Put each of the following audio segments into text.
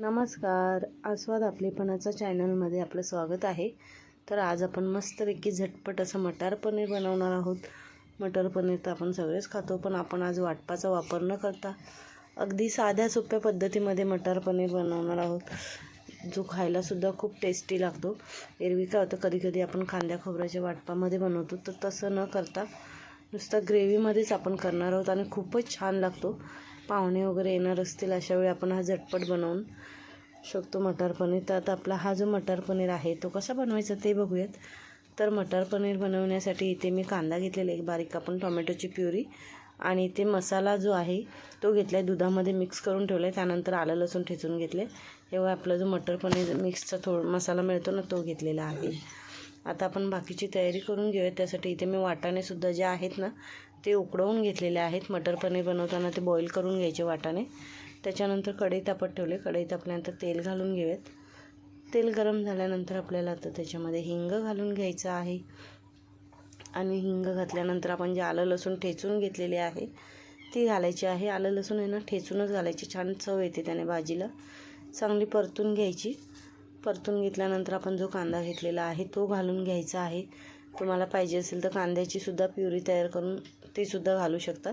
नमस्कार. आस्वाद आपलेपणाचा चॅनलमध्ये आपलं स्वागत आहे. तर आज आपण मस्तपैकी झटपट असं मटार पनीर बनवणार आहोत. मटर पनीर तर आपण सगळेच खातो पण आपण आज वाटपाचा वापर न करता अगदी साध्या सोप्या पद्धतीमध्ये मटार पनीर बनवणार आहोत. जो खायलासुद्धा खूप टेस्टी लागतो. एरवी काय होतं कधी कधी आपण कांद्या खोबऱ्याच्या वाटपामध्ये बनवतो तर तसं न करता नुसतं ग्रेव्हीमध्येच आपण करणार आहोत आणि खूपच छान लागतो. पाहुणे वगैरे येणार असतील अशा वेळी आपण हा झटपट बनवून शकतो मटार पनीर. तर आता आपला हा जो मटार पनीर आहे तो कसा बनवायचा ते बघूयात. तर मटार पनीर बनवण्यासाठी इथे मी कांदा घेतलेला एक बारीक आपण टोमॅटोची प्युरी. आणि इथे मसाला जो आहे तो घेतला आहे दुधामध्ये मिक्स करून ठेवला आहे त्यानंतर आलं लसूण ठेचून घेतले तेव्हा आपला जो मटर पनीर मिक्सचा थोडा मसाला मिळतो ना तो घेतलेला आहे. आता आपण बाकीची तयारी करून घेऊया त्यासाठी इथे मी वाटाणेसुद्धा जे आहेत ना ते उकडवून घेतलेले आहेत. मटर पनीर बनवताना ते बॉईल करून घ्यायचे वाटाने त्याच्यानंतर कढई तापत ठेवले. कढई तापल्यानंतर तेल घालून घेऊयात. तेल गरम झाल्यानंतर आपल्याला आता त्याच्यामध्ये हिंग घालून घ्यायचं आहे. आणि हिंग घातल्यानंतर आपण जे आलं लसूण ठेचून घेतलेले आहे ती घालायची आहे. आलं लसूण आहे ना ठेचूनच घालायची. छान चव येते त्याने भाजीला. चांगली परतून घ्यायची. परतून घेतल्यानंतर आपण जो कांदा घेतलेला आहे तो घालून घ्यायचा आहे. तुम्हाला पाहिजे असेल तर कांद्याची सुद्धा प्युरी तयार करून ते सुद्धा घालू शकता.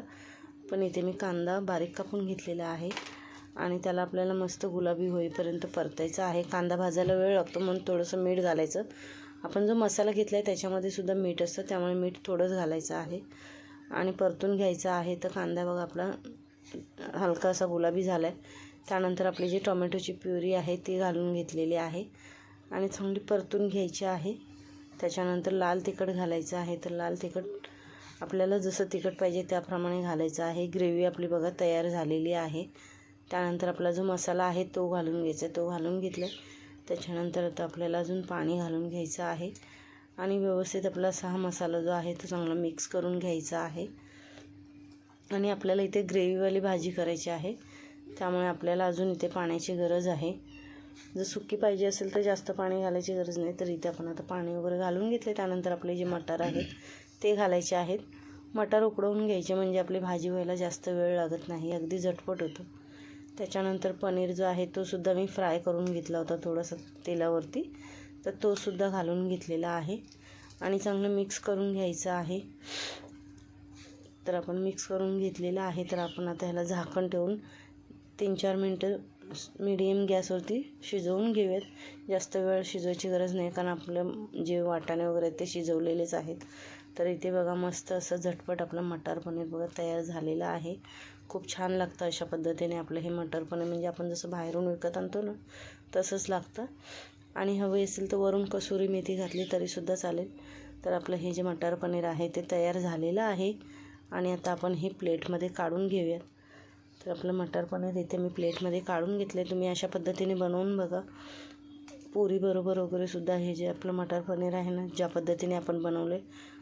पण इथे मी कांदा बारीक कापून घेतलेला आहे आणि त्याला आपल्याला मस्त गुलाबी होईपर्यंत परतायचं आहे. कांदा भाजायला वेळ लागतो म्हणून थोडंसं मीठ घालायचं. आपण जो मसाला घेतला आहे त्याच्यामध्ये सुद्धा मीठ असतं त्यामुळे मीठ थोडंच घालायचं आहे. आणि परतून घ्यायचं आहे तर कांदा बघा आपला हलका असा गुलाबी झाला आहे त्यानंतर आपली जी टोमॅटोची प्युरी आहे ती घालून घेतलेली आहे. आणि चांगली परतून घ्यायची आहे. त्याच्यानंतर लाल तिखट घालायचं आहे. तर लाल तिखट आपल्याला जसं तिखट पाहिजे त्याप्रमाणे घालायचं आहे. ग्रेव्ही आपली बघा तयार झालेली आहे. त्यानंतर आपला जो मसाला आहे तो घालून घ्यायचा तो घालून घेतला त्याच्यानंतर आता आपल्याला अजून पाणी घालून घ्यायचं आहे. आणि व्यवस्थित आपला असा हा मसाला जो आहे तो चांगला मिक्स करून घ्यायचा आहे. आणि आपल्याला इथे ग्रेव्हीवाली भाजी करायची आहे. त्यामुळे आपल्याला अजून इथे पाण्याची गरज आहे. जर सुकी पाहिजे असेल तर जास्त पाणी घालायची गरज नाही. तर इथे आपण आता पाणी वगैरे घालून घेतले त्यानंतर आपले जे मटार आहेत ते घालायचे आहेत. मटार उकडवून घ्यायचे म्हणजे आपली भाजी व्हायला जास्त वेळ लागत नाही. अगदी झटपट होतं. त्याच्यानंतर पनीर जो आहे तो सुद्धा मी फ्राय करून घेतला होता थोडासा तेलावरती. तर तो सुद्धा घालून घेतलेला आहे. आणि चांगलं मिक्स करून घ्यायचं आहे. तर आपण मिक्स करून घेतलेलं आहे. तर आपण आता ह्याला झाकण ठेवून तीन चार मिनटं मीडियम गॅसवरती शिजवून घेऊयात. जास्त वेळ शिजवायची गरज नाही कारण आपलं जे वाटाणे वगैरे आहेत ते शिजवलेलेच आहेत. तर इथे बघा मस्त असं झटपट आपलं मटार पनीर बघा तयार झालेलं आहे. खूप छान लागतं अशा पद्धतीने आपलं हे मटर पनीर. म्हणजे आपण जसं बाहेरून विकत आणतो ना तसंच लागतं. आणि हवे असेल तर वरून कसुरी मेथी घातली तरीसुद्धा चालेल. तर आपलं हे जे मटार पनीर आहे ते तयार झालेलं आहे. आणि आता आपण हे प्लेटमध्ये काढून घेऊयात. तर आपलं मटर पनीर इथे मी प्लेटमध्ये काढून घेतले. तुम्ही अशा पद्धतीने बनवून बघा. पुरीबरोबर वगैरे सुद्धा हे जे आपलं मटर पनीर आहे ना ज्या पद्धतीने आपण बनवले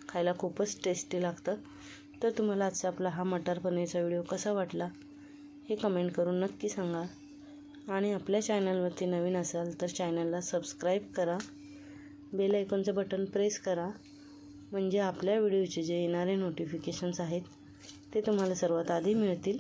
खायला खूपच टेस्टी लागतं. तर तुम्हाला आजचा आपला हा मटर पनीरचा व्हिडिओ कसा वाटला हे कमेंट करून नक्की सांगा. आणि आपल्या चॅनलवरती नवीन असाल तर चॅनलला सबस्क्राईब करा. बेल आयकॉनचं बटन प्रेस करा. म्हणजे आपल्या व्हिडिओचे जे येणारे नोटिफिकेशन्स आहेत ते तुम्हाला सर्वात आधी मिळतील.